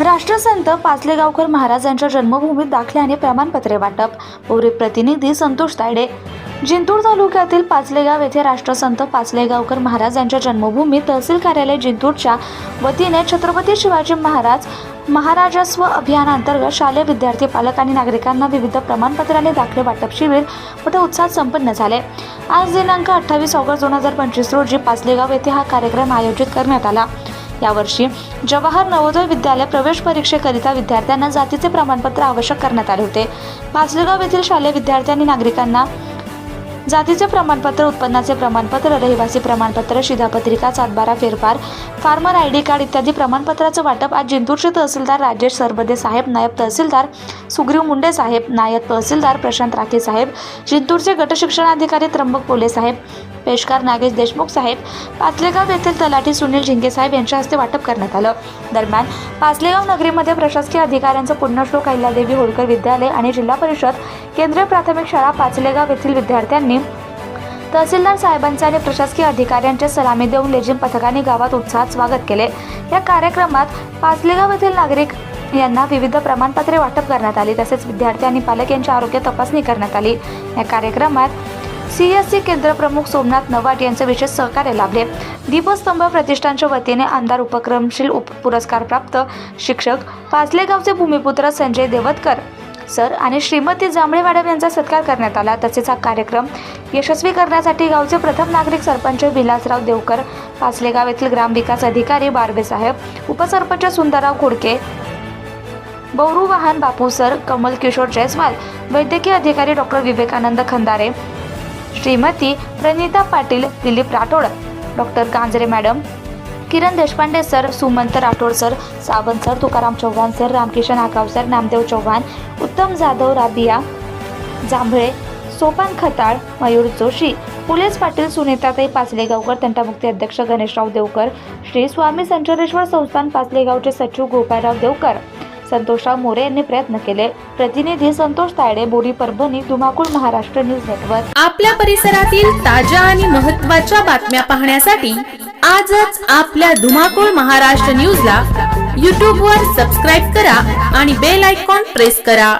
राष्ट्रसंत पाचलेगावकर महाराजांच्या जन्मभूमीत दाखल्याने प्रमाणपत्रे वाटप. पौरे प्रतिनिधी संतोष तायडे. जिंतूर तालुक्यातील पाचलेगाव येथे राष्ट्रसंत पाचलेगावकर महाराजांच्या जन्मभूमी तहसील कार्यालय जिंतूरच्या वतीने छत्रपती शिवाजी महाराज महाराजस्व अभियानांतर्गत शालेय विद्यार्थी पालक आणि नागरिकांना विविध प्रमाणपत्राने दाखले वाटप शिबिर मोठ्या उत्साहात संपन्न झाले. आज दिनांक अठ्ठावीस ऑगस्ट दोन हजार पंचवीस रोजी पाचलेगाव येथे हा कार्यक्रम आयोजित करण्यात आला. यावर्षी जवाहर नवोदय विद्यालय प्रवेश परीक्षेकरिता विद्यार्थ्यांना जातीचे प्रमाणपत्र आवश्यक करण्यात आले होते. पाचलेगाव येथील शालेय विद्यार्थी आणि नागरिकांना जातीचे प्रमाणपत्र उत्पन्नाचे प्रमाणपत्र रहिवासी प्रमाणपत्र शिधापत्रिका सातबारा फेरफार फार्मर आय डी कार्ड इत्यादी प्रमाणपत्राचं वाटप आज जिंतूरचे तहसीलदार राजेश सरबदे साहेब नायब तहसीलदार सुग्रीव मुंडे साहेब नायब तहसीलदार प्रशांत राखे साहेब जिंतूरचे गटशिक्षणाधिकारी त्र्यंबक पोले साहेब पेशकार नागेश देशमुख साहेब पाचलेगाव येथील तलाठी सुनील झिंगे साहेब यांच्या हस्ते वाटप करण्यात आलं. दरम्यान पाचलेगाव नगरीमध्ये प्रशासकीय अधिकाऱ्यांचं पुण्यश्लोक अहिल्यादेवी होळकर विद्यालय आणि जिल्हा परिषद केंद्रीय प्राथमिक शाळा पाचलेगाव येथील विद्यार्थ्यांनी तहसीलदार साहेबांचे आणि प्रशासकीय अधिकाऱ्यांच्या सलामी देऊन लेझिम पथकाने गावात उत्साहात स्वागत केले. या कार्यक्रमात पाचलेगाव येथील नागरिक यांना विविध प्रमाणपत्रे वाटप करण्यात आली तसेच विद्यार्थी आणि पालक यांची आरोग्य तपासणी करण्यात आली. या कार्यक्रमात C S C Somnath Nawat यांचे विशेष सहकार्य लाभले. दीपस्तंभ प्रतिष्ठानच्या वतीने आमदार उपक्रमशील उप पुरस्कार प्राप्त. शिक्षक पाचलेगावचे भूमिपुत्र संजय देवतकर सर आणि श्रीमती जांभळे मॅडम यांचा सत्कार करण्यात आला. तसेच हा कार्यक्रम यशस्वी करण्यासाठी गावचे प्रथम नागरिक सरपंच विलासराव देवकर पाचलेगाव येथील ग्रामविकास अधिकारी बारबे साहेब उपसरपंच सुंदरराव खोडके बौरू वाहन बापू सर कमल किशोर जयस्वाल वैद्यकीय अधिकारी doctor Vivekanand Khandare Shrimati Pranita Patil Dilip Rathod doctor Ganjare madam Kiran Deshpande sir Sumant Rathod sir Sawant sir Tukaram Chavan sir Ramkishan Agav sir Namdev Chavan उत्तम जाधव राबिया जांभळे सोपान खताळ मयूर जोशी पुलेस पाटील सुनीताताई पाचलेगावकर तंटामुक्ती अध्यक्ष गणेशराव देवकर श्री स्वामी संचरेश्वर संस्थान पाचलेगावचे सचिव गोपाळराव देवकर संतोषराव मोरे यांनी प्रयत्न केले. प्रतिनिधी संतोष तायडे बोरी परभणी धुमाकूळ महाराष्ट्र न्यूज नेटवर्क. आपल्या परिसरातील ताज्या आणि महत्त्वाच्या बातम्या पाहण्यासाठी आजच आपल्या धुमाकूळ महाराष्ट्र न्यूजला यूट्यूबवर सबस्क्राईब करा आणि बेल आयकॉन प्रेस करा.